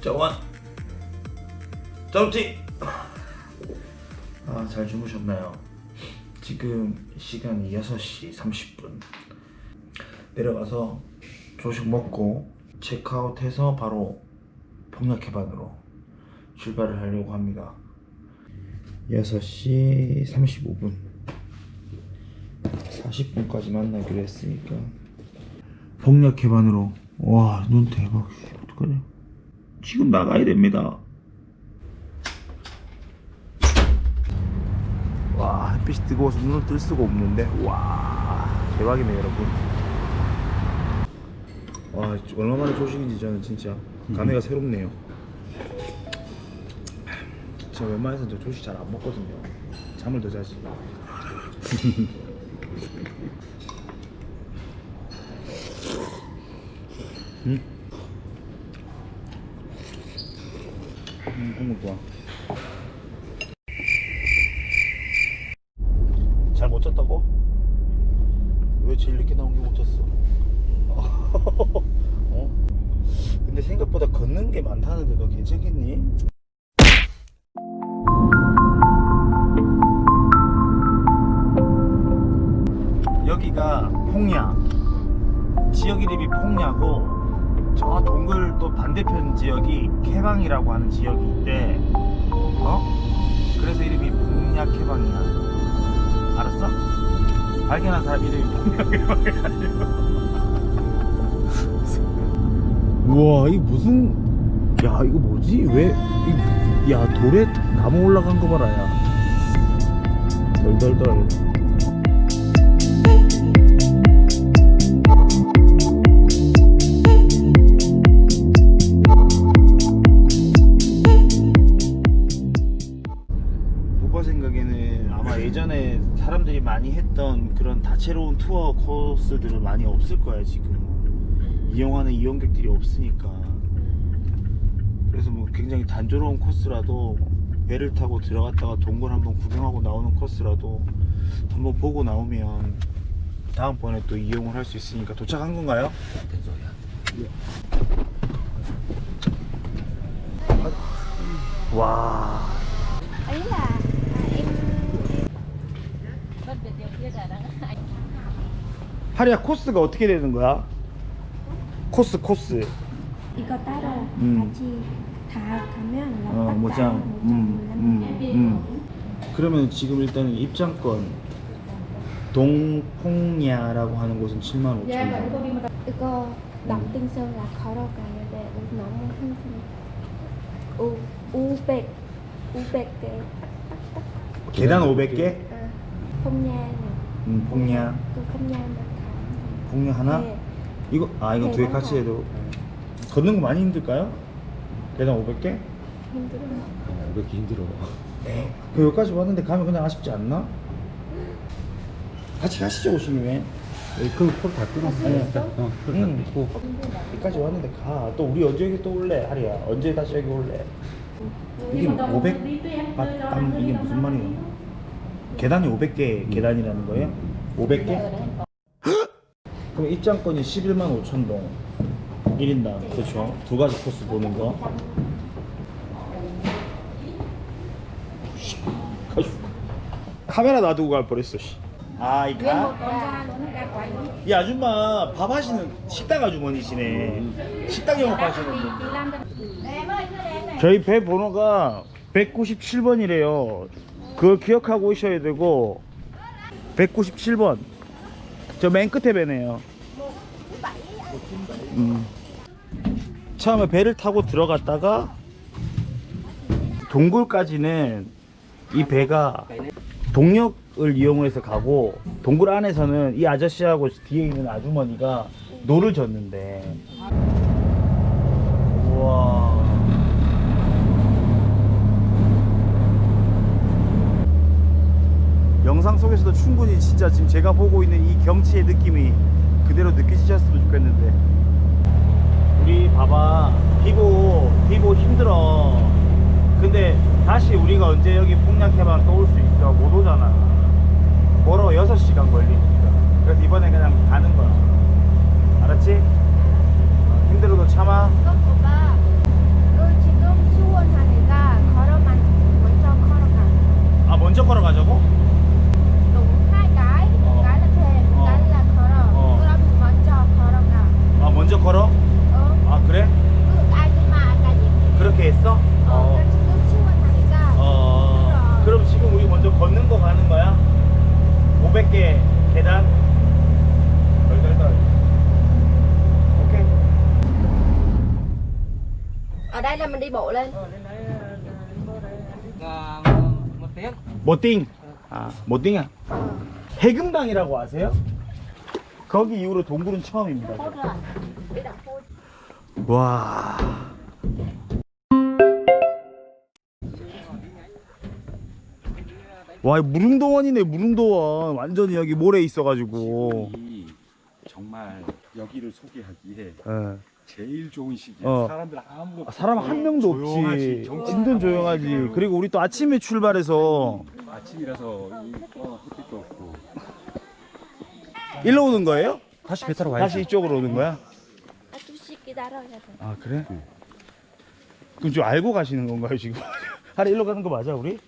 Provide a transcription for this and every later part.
정원. 정지 아잘 주무셨나요? 지금 시간이 6시 30분. 내려가서 조식 먹고 체크아웃해서 바로 폭락해반으로 출발을 하려고 합니다. 6시 35분. 40분까지 만나기로 했으니까. 폭력해반으로. 와 눈 대박. 어떡하냐 지금 나가야 됩니다. 와 햇빛이 뜨거워서 눈을 뜰 수가 없는데. 와 대박이네 여러분. 와 얼마만에 조식인지 저는 진짜 감회가 새롭네요. 제가 웬만해서 저 조식 잘 안 먹거든요. 잠을 더 자지. 음, 국물 좋아. 잘못 잤다고? 왜 제일 늦게 나온 게 못 잤어? 어? 근데 생각보다 걷는 게 많다는데 너 괜찮겠니? 여기가 폭야 지역 이름이 폭야고 저 동굴 또 반대편 지역이 캐방이라고 하는 있대. 어? 그래서 이름이 폭야캐방이야. 알았어? 발견한 사람 이름이 폭야캐방이 아니고 우와 이 무슨 야 이거 뭐지? 왜야 돌에 나무 올라간 거 봐라 야. 덜덜덜 예전에 사람들이 많이 했던 그런 다채로운 투어 코스들은 많이 없을 거야 지금. 이용하는 이용객들이 없으니까. 그래서 뭐 굉장히 단조로운 코스라도 배를 타고 들어갔다가 동굴 한번 구경하고 나오는 코스라도 한번 보고 나오면 다음번에 또 이용을 할 수 있으니까 도착한 건가요? 와 하리야 코스가 어떻게 되는 거야? 코스 코스. 이거 따로 음. 같이 다 가면 어딱 모장. 음, 음, 음. 그러면 지금 일단은 입장권. 동폭야라고 하는 곳은 7만 5천 원. 이거 남띵선 là 걸어가야 돼. 너무 힘들어. 우 우백 우백 개. 계단 500개? 아, phong 음, 폭야 그 nha mà 폭야 하나? 네. 이거 아 이거 네, 두 개. 같이 해도 걷는 거 많이 힘들까요? 계단 500개? 힘들어 왜 이렇게 힘들어? 네. 그 여기까지 왔는데 가면 그냥 아쉽지 않나? 같이 가시죠 오시면 그럼 콜다 끊었어. 아니야. 어, 콜다 응. 끊고. 여기까지 왔는데 가. 또 우리 언제 여기 또 올래? 하리야. 언제 다시 여기 올래? 이게 500 맞담 이게 무슨 말이에요? 계단이 500개 계단이라는 거예요? 500개? 그럼 입장권이 11만 5천 동 1인당 그렇죠? 두 가지 코스 보는 거 카메라 놔두고 갈 뻔했어 씨. 아 이가? 이 아줌마 밥 하시는 식당 아주머니시네 식당 영업하시는 분 저희 배 번호가 197번이래요. 그걸 기억하고 오셔야 되고 197번. 저 맨 끝에 배네요. 음. 처음에 배를 타고 들어갔다가 동굴까지는 이 배가 동력을 이용해서 가고 동굴 안에서는 이 아저씨하고 뒤에 있는 아주머니가 노를 젓는데 우와 영상 속에서도 충분히 진짜 지금 제가 보고 있는 이 경치의 느낌이 그대로 느껴지셨으면 좋겠는데. 우리 봐봐. 비고 비고 힘들어. 근데 다시 우리가 언제 여기 폭락해만 또 올 수 있어? 못 오잖아. 걸어. 6시간 걸리니까. 그래서 이번에 그냥 가는 거야. 알았지? 힘들어도 참아. 지금 수원 하니까 걸어만 먼저 걸어가. 아 먼저 걸어가자고? Đi bộ lên? Là một tiếng 모띵. 아, 모띵이야. 해금강이라고 아세요? 거기 이후로 동굴은 처음입니다. 와. 와, 이 무릉도원이네, 무릉도원. 완전히 여기 모래 있어가지고. 이 정말 여기를 소개하기에 예. 제일 좋은 시기야. 어. 사람들 아무도 아, 사람 한 명도 조용하지. 없지. 정치 완전 조용하지. 그리고 우리 또 아침에 출발해서 아침이라서 이 어, 햇빛도 없고. 일로 오는 거예요? 다시 배 타러 다시 이쪽으로 오는 거야? Xíu 기다려야 돼. 아, 그래? 그럼 좀 알고 가시는 건가요, 지금? 하리 일로 가는 거 맞아, 우리?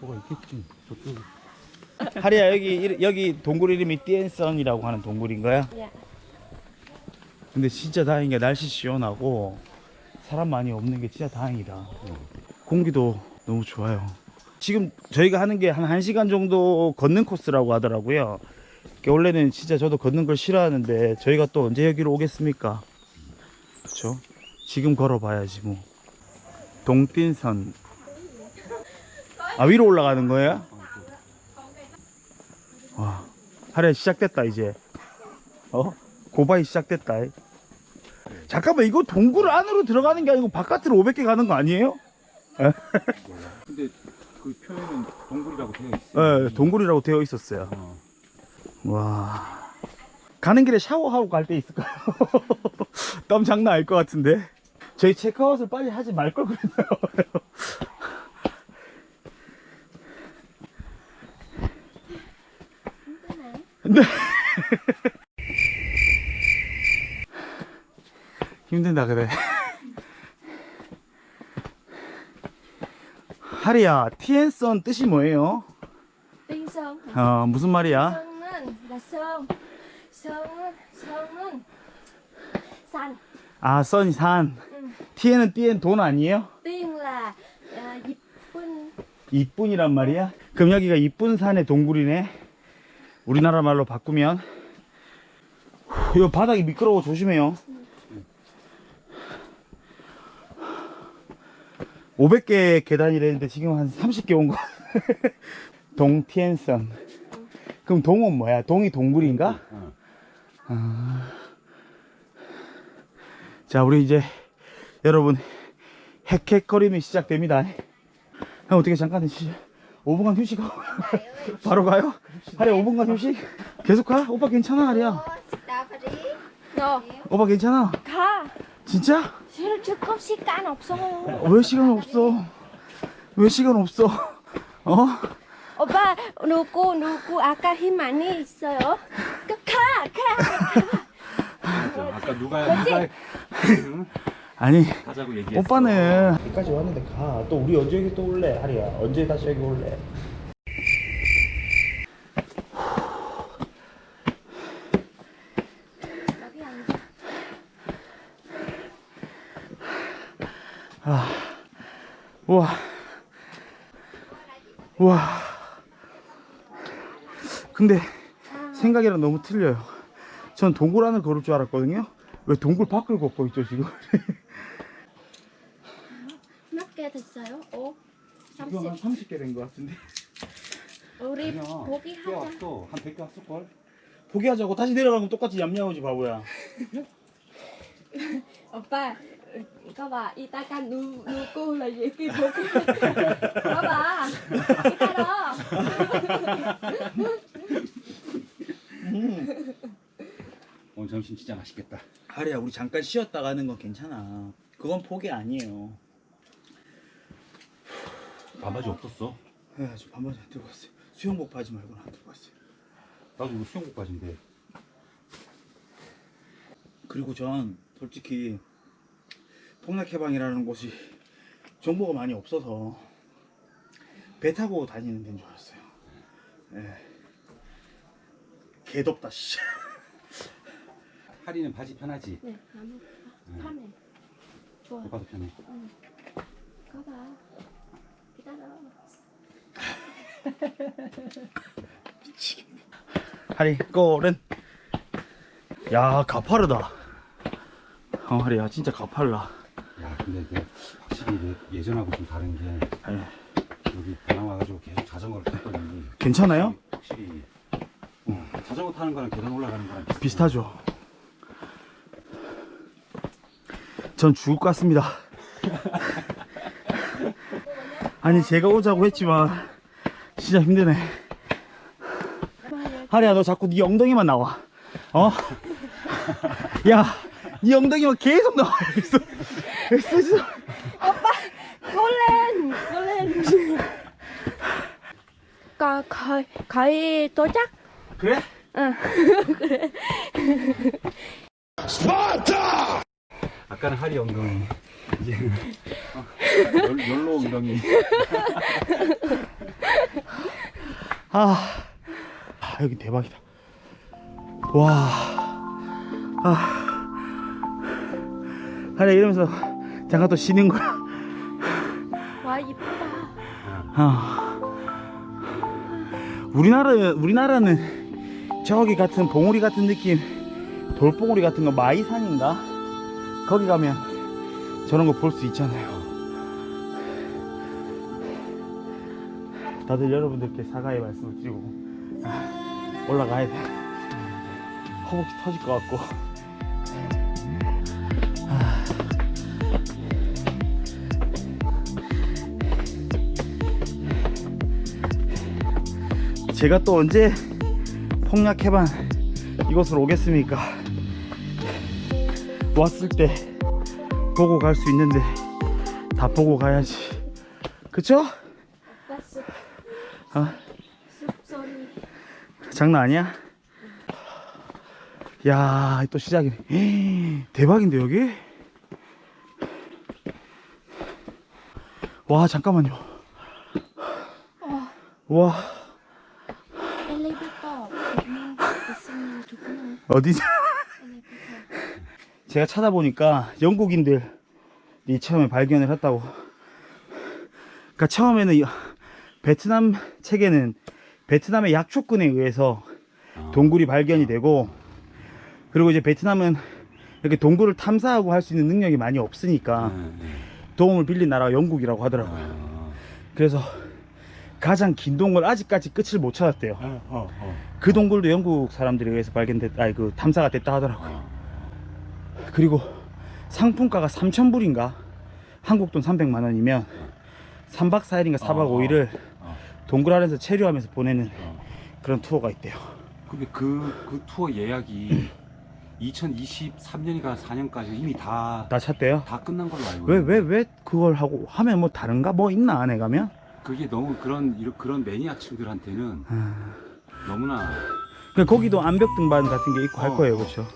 뭐가 있겠지. 저쪽. 하리야, 여기, 이- 여기 동굴 이름이 띠엔선이라고 하는 동굴인 거야? Dạ. 근데 진짜 다행인 게 날씨 시원하고 사람 많이 없는 게 진짜 다행이다. 공기도 너무 좋아요. 지금 저희가 하는 게 한 1시간 정도 걷는 코스라고 하더라고요. 원래는 진짜 저도 걷는 걸 싫어하는데 저희가 또 언제 여기로 오겠습니까? 그렇죠? 지금 걸어봐야지 뭐. 동띵선. 아 위로 올라가는 거예요? 와, 하래 시작됐다 이제. 어? 고바이 시작됐다. 잠깐만 이거 동굴 안으로 들어가는 게 아니고 바깥으로 500개 가는 거 아니에요? 근데 그 표에는 동굴이라고 되어 있어. 예, 동굴이라고 되어 있었어요. 어. 와. 가는 길에 샤워하고 갈 때 있을까요? 땀 장난 아닐 것 같은데. 저희 체크아웃을 빨리 하지 말 걸 그랬나요? 네. 힘든다 그래. 하리야, 티엔선 뜻이 뭐예요? Sơn. 어, 무슨 말이야? Sơn là sơn. Sơn sơn xanh. 아, 선이 산. 티에는 띠엔 돈 아니에요? Dịp quân. 이쁜이란 말이야? 그럼 여기가 이쁜 산의 동굴이네. 우리나라 말로 바꾸면. 후, 이거 바닥이 미끄러워 조심해요. 500개 계단이랬는데 지금 한 30개 온 거. 동티엔선. 그럼 동은 뭐야? 동이 동굴인가? 어. 아. 자, 우리 이제 여러분 헥헥거림이 시작됩니다. 형 어떻게 잠깐 쉬 5분간 휴식하고 바로 가요? 하리야 5분간 휴식? 계속 가? 오빠 괜찮아 하리야 Đồ. 오빠 괜찮아? Kha. 진짜? Chứ có 시간 없어요. 왜 시간 없어? 왜 시간 없어? 어? 오빠 누구 누구 아까 힘 많이 있어요? 그, 가 가. 맞아. 아까 누가 누가 응? 아니 가자고 얘기했어. 오빠는 여기까지 왔는데 가. 또 우리 언제 여기 또 올래 하리야? 언제 다시 여기 올래? 여기 앉아. 우와. 우와. 근데 생각이랑 너무 틀려요. 전 동굴 안을 걸을 줄 알았거든요. 왜 동굴 밖을 걷고 있죠 지금? 몇 개 됐어요? 오. 지금 한 30. 30개 된 것 같은데. 우리 포기하자. 왔어. 한 100개 왔을 걸. 포기하자고 다시 내려가면 똑같이 얌얌하지 바보야. 오빠 có bà Itaka nu nuku là gì kia thuộc có bà Itaka 오늘 점심 진짜 맛있겠다. 하리야 우리 잠깐 쉬었다 가는 건 괜찮아. 그건 포기 아니에요. 반바지 없었어. 네, 저 반바지 안 들고 왔어요. 수영복 바지 말고는 안 들고 왔어요. 나도 이거 수영복 바지인데. 그리고 전 솔직히 폭락해방이라는 곳이 정보가 많이 없어서 배 타고 다니는 데인 줄 알았어요. 예. 개덥다 씨. 하리는 바지 편하지. nè nắm 편해 좋아 오빠도 편해. có bà Itaka 하리 꼬른. 야 가파르다. 어 하리야 진짜 가팔라. 야, 근데 그 확실히 예- 예전하고 좀 다른 게 네. 여기 다낭 와가지고 계속 자전거를 탔더니 괜찮아요? 확실히 어, 자전거 타는 거랑 계단 올라가는 거랑 비슷해요. 비슷하죠. 전 죽을 것 같습니다. 아니 제가 오자고 했지만 진짜 힘드네. 하리야 너 자꾸 네 엉덩이만 나와. 어? 야, 네 엉덩이만 계속 나와. 있어. Cố lên cố lên có 거의 거의 도착 그래? 응. 아까는 하리 엉덩이. 이제는 어, 열- 열로 엉덩이. 아, 아, 여기 대박이다. 와, 아, 하리야 이러면서 잠깐 또 쉬는 거야. 와 이쁘다 아, 우리나라 우리나라는 저기 같은 봉우리 같은 느낌, 돌봉우리 같은 거 마이산인가? 거기 가면 저런 거 볼 수 있잖아요. 다들 여러분들께 사과의 말씀을 드리고 아, 올라가야 돼. 허벅지 터질 것 같고. 제가 또 언제 폭락해반 이곳으로 오겠습니까? 왔을 때 보고 갈 수 있는데 다 보고 가야지. 그쵸? 어, 장난 아니야? 야, 또 시작이네. 대박인데, 여기? 와, 잠깐만요. 와, 엘리베이터 있으면 좋구나 엘리베이터 제가 찾아보니까 영국인들이 처음에 발견을 했다고. 그러니까 처음에는 이- 베트남 책에는 베트남의 약초꾼에 의해서 동굴이 발견이 되고 그리고 이제 베트남은 이렇게 동굴을 탐사하고 할 수 있는 능력이 많이 없으니까 네, 네. 도움을 빌린 나라가 영국이라고 하더라고요. 아, 그래서 가장 긴 동굴 아직까지 끝을 못 찾았대요. 어, 어, 어. 그 동굴도 영국 사람들에 의해서 발견됐, 아니 그 탐사가 됐다 하더라고요. 그리고 상품가가 3,000불인가? 한국 돈 300만 원이면 3박 4일인가 4박 어, 어. 5일을 어. 동굴 안에서 체류하면서 보내는 어. 그런 투어가 있대요. 근데 그, 그 투어 예약이 2023년인가 4년까지 이미 다, 다 찼대요. 다 끝난 걸로 알고 왜, 왜, 왜 그걸 하고 하면 뭐 다른가? 뭐 있나 안에 가면? 그게 너무 그런, 이런- 그런 매니아층들한테는 아, 너무나 그냥 거기도 암벽 등반 같은 게 있고 할 어, 거예요. 어. 그렇죠? 어,